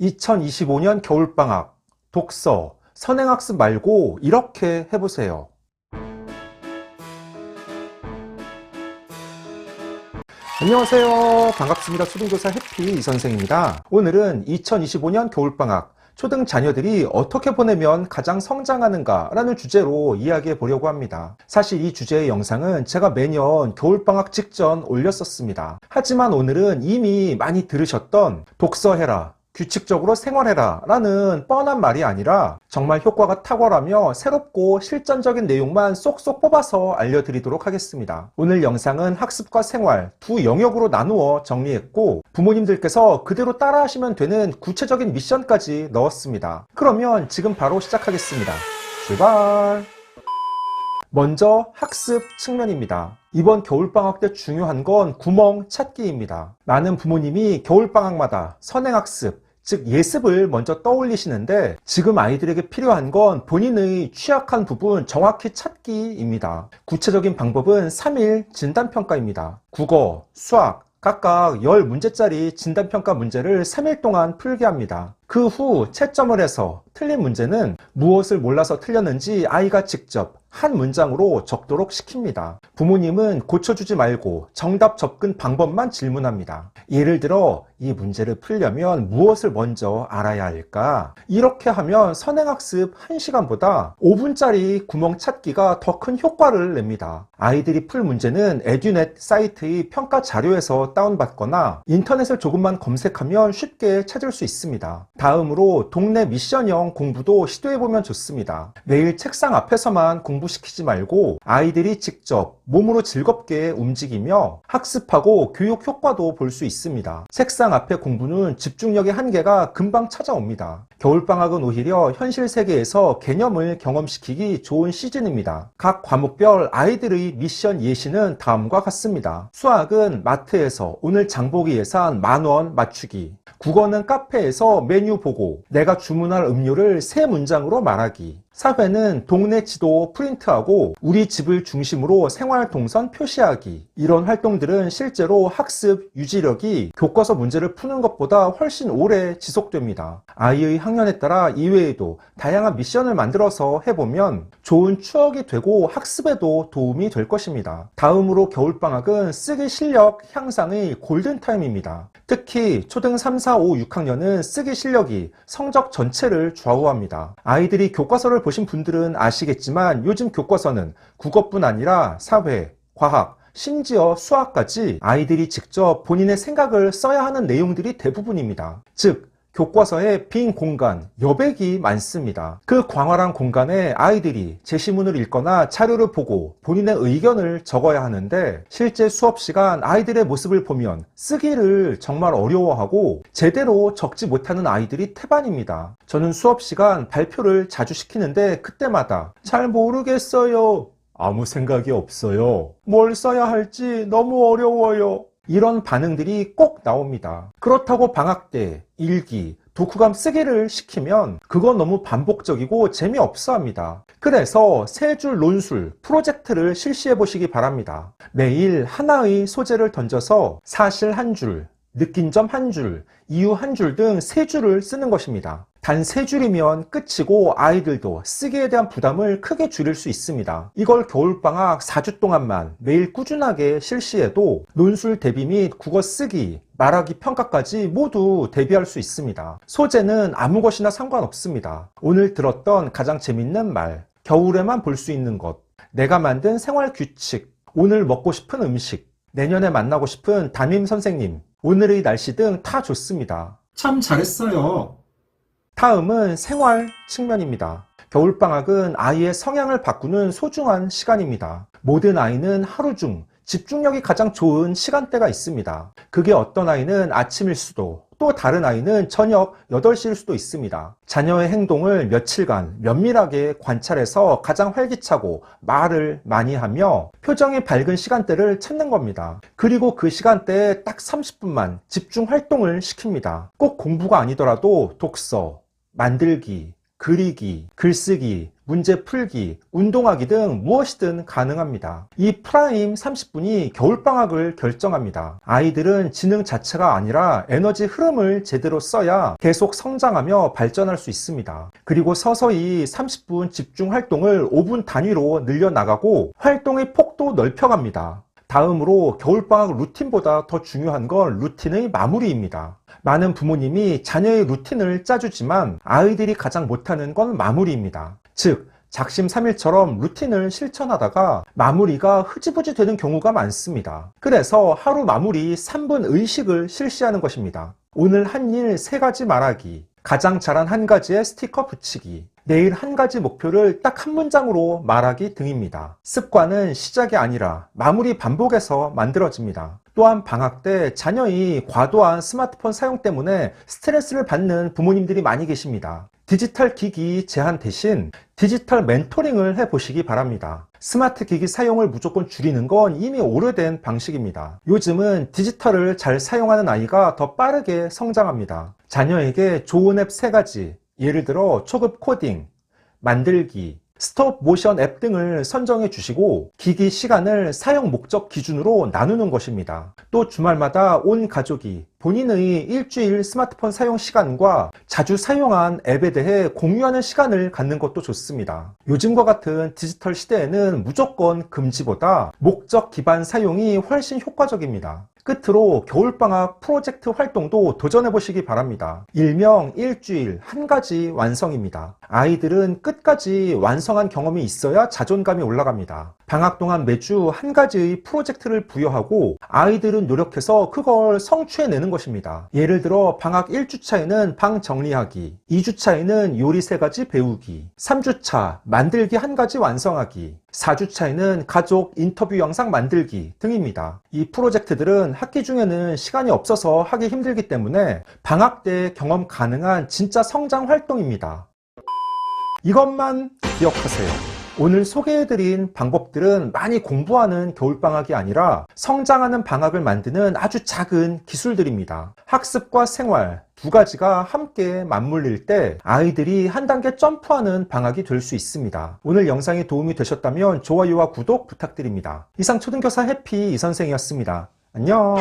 2025년 겨울방학, 독서, 선행학습 말고 이렇게 해보세요. 안녕하세요. 반갑습니다. 초등교사 해피 이선생입니다. 오늘은 2025년 겨울방학, 초등 자녀들이 어떻게 보내면 가장 성장하는가 라는 주제로 이야기해 보려고 합니다. 사실 이 주제의 영상은 제가 매년 겨울방학 직전 올렸었습니다. 하지만 오늘은 이미 많이 들으셨던 독서해라, 규칙적으로 생활해라 라는 뻔한 말이 아니라 정말 효과가 탁월하며 새롭고 실전적인 내용만 쏙쏙 뽑아서 알려드리도록 하겠습니다. 오늘 영상은 학습과 생활 두 영역으로 나누어 정리했고 부모님들께서 그대로 따라하시면 되는 구체적인 미션까지 넣었습니다. 그러면 지금 바로 시작하겠습니다. 출발! 먼저 학습 측면입니다. 이번 겨울방학 때 중요한 건 구멍 찾기입니다. 많은 부모님이 겨울방학마다 선행학습, 즉 예습을 먼저 떠올리시는데 지금 아이들에게 필요한 건 본인의 취약한 부분 정확히 찾기입니다. 구체적인 방법은 3일 진단평가입니다. 국어, 수학, 각각 10문제짜리 진단평가 문제를 3일 동안 풀게 합니다. 그 후 채점을 해서 틀린 문제는 무엇을 몰라서 틀렸는지 아이가 직접 한 문장으로 적도록 시킵니다. 부모님은 고쳐주지 말고 정답 접근 방법만 질문합니다. 예를 들어 이 문제를 풀려면 무엇을 먼저 알아야 할까? 이렇게 하면 선행학습 1시간보다 5분짜리 구멍 찾기가 더 큰 효과를 냅니다. 아이들이 풀 문제는 에듀넷 사이트의 평가 자료에서 다운받거나 인터넷을 조금만 검색하면 쉽게 찾을 수 있습니다. 다음으로 동네 미션형 공부도 시도해보면 좋습니다. 매일 책상 앞에서만 공부 시키지 말고 아이들이 직접 몸으로 즐겁게 움직이며 학습하고 교육 효과도 볼 수 있습니다. 책상 앞의 공부는 집중력의 한계가 금방 찾아옵니다. 겨울방학은 오히려 현실 세계에서 개념을 경험시키기 좋은 시즌입니다. 각 과목별 아이들의 미션 예시는 다음과 같습니다. 수학은 마트에서 오늘 장보기 예산 만원 맞추기. 국어는 카페에서 메뉴 보고 내가 주문할 음료를 세 문장으로 말하기. 사회는 동네 지도 프린트하고 우리 집을 중심으로 생활 동선 표시하기. 이런 활동들은 실제로 학습 유지력이 교과서 문제를 푸는 것보다 훨씬 오래 지속됩니다. 아이의 학년에 따라 이외에도 다양한 미션을 만들어서 해보면 좋은 추억이 되고 학습에도 도움이 될 것입니다. 다음으로 겨울방학은 쓰기 실력 향상의 골든타임입니다. 특히 초등 3, 4, 5, 6학년은 쓰기 실력이 성적 전체를 좌우합니다. 아이들이 교과서를 보신 분들은 아시겠지만 요즘 교과서는 국어뿐 아니라 사회, 과학, 심지어 수학까지 아이들이 직접 본인의 생각을 써야 하는 내용들이 대부분입니다. 즉, 교과서에 빈 공간, 여백이 많습니다. 그 광활한 공간에 아이들이 제시문을 읽거나 자료를 보고 본인의 의견을 적어야 하는데 실제 수업 시간 아이들의 모습을 보면 쓰기를 정말 어려워하고 제대로 적지 못하는 아이들이 태반입니다. 저는 수업 시간 발표를 자주 시키는데 그때마다 잘 모르겠어요. 아무 생각이 없어요. 뭘 써야 할지 너무 어려워요. 이런 반응들이 꼭 나옵니다. 그렇다고 방학 때 일기, 독후감 쓰기를 시키면 그건 너무 반복적이고 재미없어 합니다. 그래서 세 줄 논술, 프로젝트를 실시해 보시기 바랍니다. 매일 하나의 소재를 던져서 사실 한 줄, 느낀 점 한 줄, 이유 한 줄 등 세 줄을 쓰는 것입니다. 단 세 줄이면 끝이고 아이들도 쓰기에 대한 부담을 크게 줄일 수 있습니다. 이걸 겨울방학 4주 동안만 매일 꾸준하게 실시해도 논술 대비 및 국어 쓰기, 말하기 평가까지 모두 대비할 수 있습니다. 소재는 아무 것이나 상관없습니다. 오늘 들었던 가장 재밌는 말, 겨울에만 볼 수 있는 것, 내가 만든 생활 규칙, 오늘 먹고 싶은 음식, 내년에 만나고 싶은 담임 선생님, 오늘의 날씨 등 다 좋습니다. 참 잘했어요. 다음은 생활 측면입니다. 겨울방학은 아이의 성향을 바꾸는 소중한 시간입니다. 모든 아이는 하루 중 집중력이 가장 좋은 시간대가 있습니다. 그게 어떤 아이는 아침일 수도, 또 다른 아이는 저녁 8시일 수도 있습니다. 자녀의 행동을 며칠간 면밀하게 관찰해서 가장 활기차고 말을 많이 하며 표정이 밝은 시간대를 찾는 겁니다. 그리고 그 시간대에 딱 30분만 집중 활동을 시킵니다. 꼭 공부가 아니더라도 독서, 만들기, 그리기, 글쓰기, 문제 풀기, 운동하기 등 무엇이든 가능합니다. 이 프라임 30분이 겨울방학을 결정합니다. 아이들은 지능 자체가 아니라 에너지 흐름을 제대로 써야 계속 성장하며 발전할 수 있습니다. 그리고 서서히 30분 집중 활동을 5분 단위로 늘려나가고 활동의 폭도 넓혀갑니다. 다음으로 겨울방학 루틴보다 더 중요한 건 루틴의 마무리입니다. 많은 부모님이 자녀의 루틴을 짜주지만 아이들이 가장 못하는 건 마무리입니다. 즉, 작심 3일처럼 루틴을 실천하다가 마무리가 흐지부지 되는 경우가 많습니다. 그래서 하루 마무리 3분 의식을 실시하는 것입니다. 오늘 한일세 가지 말하기, 가장 잘한 한 가지의 스티커 붙이기, 내일 한 가지 목표를 딱 한 문장으로 말하기 등입니다. 습관은 시작이 아니라 마무리 반복에서 만들어집니다. 또한 방학 때 자녀의 과도한 스마트폰 사용 때문에 스트레스를 받는 부모님들이 많이 계십니다. 디지털 기기 제한 대신 디지털 멘토링을 해보시기 바랍니다. 스마트 기기 사용을 무조건 줄이는 건 이미 오래된 방식입니다. 요즘은 디지털을 잘 사용하는 아이가 더 빠르게 성장합니다. 자녀에게 좋은 앱세 가지, 예를 들어 초급 코딩, 만들기, 스톱 모션 앱 등을 선정해 주시고 기기 시간을 사용 목적 기준으로 나누는 것입니다. 또 주말마다 온 가족이 본인의 일주일 스마트폰 사용 시간과 자주 사용한 앱에 대해 공유하는 시간을 갖는 것도 좋습니다. 요즘과 같은 디지털 시대에는 무조건 금지보다 목적 기반 사용이 훨씬 효과적입니다. 끝으로 겨울방학 프로젝트 활동도 도전해 보시기 바랍니다. 일명 일주일 한 가지 완성입니다. 아이들은 끝까지 완성한 경험이 있어야 자존감이 올라갑니다. 방학 동안 매주 한 가지의 프로젝트를 부여하고 아이들은 노력해서 그걸 성취해내는 것입니다. 예를 들어 방학 1주차에는 방 정리하기, 2주차에는 요리 세 가지 배우기, 3주차 만들기 한 가지 완성하기, 4주차에는 가족 인터뷰 영상 만들기 등입니다. 이 프로젝트들은 학기 중에는 시간이 없어서 하기 힘들기 때문에 방학 때 경험 가능한 진짜 성장 활동입니다. 이것만 기억하세요. 오늘 소개해드린 방법들은 많이 공부하는 겨울방학이 아니라 성장하는 방학을 만드는 아주 작은 기술들입니다. 학습과 생활 두 가지가 함께 맞물릴 때 아이들이 한 단계 점프하는 방학이 될 수 있습니다. 오늘 영상이 도움이 되셨다면 좋아요와 구독 부탁드립니다. 이상 초등교사 해피 이선생이었습니다. 안녕!